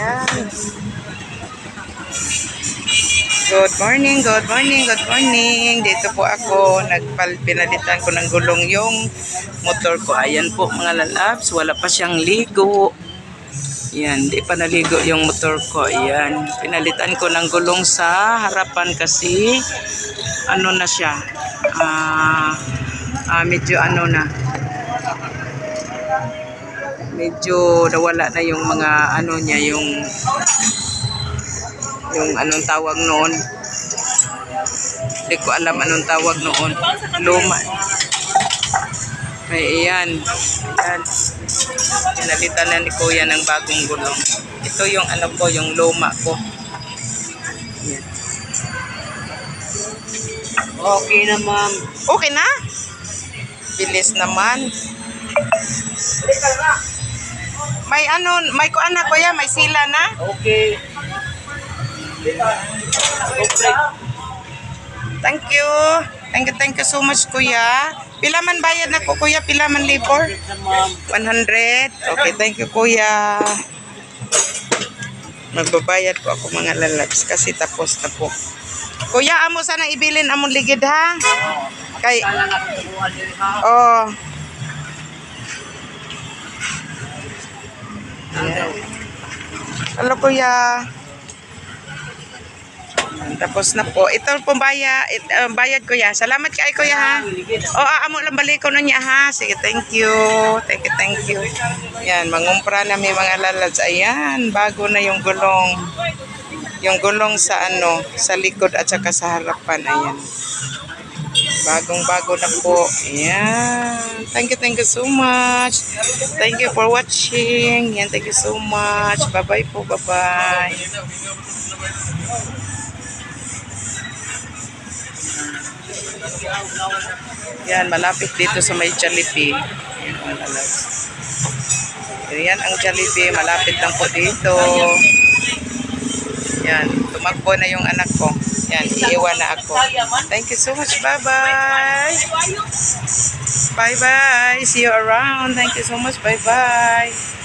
Ayan. Good morning, good morning, good morning. Dito po ako, nagpal pinalitan ko ng gulong yung motor ko. Ayan po mga lalabs, wala pa siyang ligo. Yan, di pa naligo yung motor ko. Ayan, pinalitan ko ng gulong sa harapan kasi ano na siya. Ah, ah, medyo ano na. Medyo nawala na yung mga ano niya, yung yung anong tawag noon. Hindi ko alam anong tawag noon. Luma. Ay, iyan. Iyan. Pinalitan na ni Kuya ng bagong gulong. Ito yung ano ko, yung luma ko. Ayan. Okay na ma'am. Okay na? Bilis naman. May ano, may kuan na kuya, may sila na. Okay. Thank you. Thank you, thank you so much kuya. Pila man bayad na ko kuya, pila man labor? Na ma'am. 100. Okay, thank you kuya. Magbabayad po ako mga lalabs kasi tapos na po. Kuya, amo sana ibilin among ligid ha. Kay oh. Hello kuya. Tapos na po. Ito pong baya, it, uh, bayad kuya. Salamat kay kuya ha. O, oh, amo lang balik ko niya ha. Sige, thank you. Thank you, thank you. Yan, mangumpra na may mga lalads. Ayan, bago na yung gulong. Yung gulong sa ano, sa likod at saka sa harapan. Ayan. Bagong bago na po. Ayan. Thank you, thank you so much. Thank you for watching. Yan, thank you so much. Bye-bye po, bye-bye. Yan, malapit dito sa may Jollibee. Yan, mga lalas. Yan ang Jollibee, malapit lang po dito. Yan, tumakbo na yung anak ko. Yan, iiwan na ako. Thank you so much. Bye-bye. Bye-bye. See you around. Thank you so much. Bye-bye.